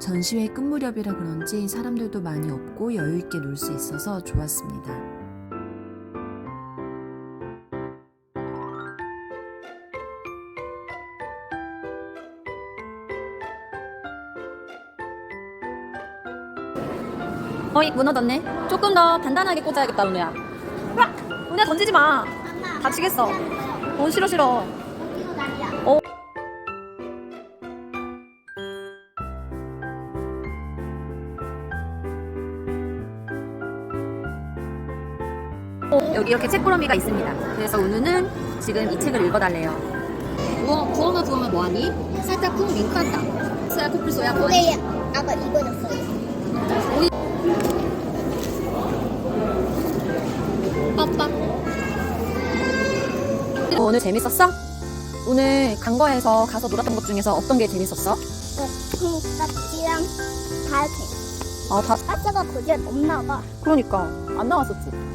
전시회 끝 무렵이라 그런지 사람들도 많이 없고 여유 있게 놀 수 있어서 좋았습니다. 어이 무너졌네. 조금 더 단단하게 꽂아야겠다 은우야. 으악! 은우야 던지지 마. 다치겠어. 어 싫어 싫어. 어. 여기 이렇게 책꾸러미가 있습니다. 그래서 은우는 지금 이 책을 읽어달래요. 우와, 부엉아 부엉아 뭐하니? 살짝 쿵 윙크한다. 소야 코뿔 소야 뭐하니? 근데 아까 이거였어요. 빠빠. 어, 오늘 재밌었어? 오늘 간 거에서 가서 놀았던 것 중에서 어떤 게 재밌었어? 콩깍지랑 다이어트. 아, 다, 가스가 거기에 없나 봐. 그러니까. 안 나왔었지.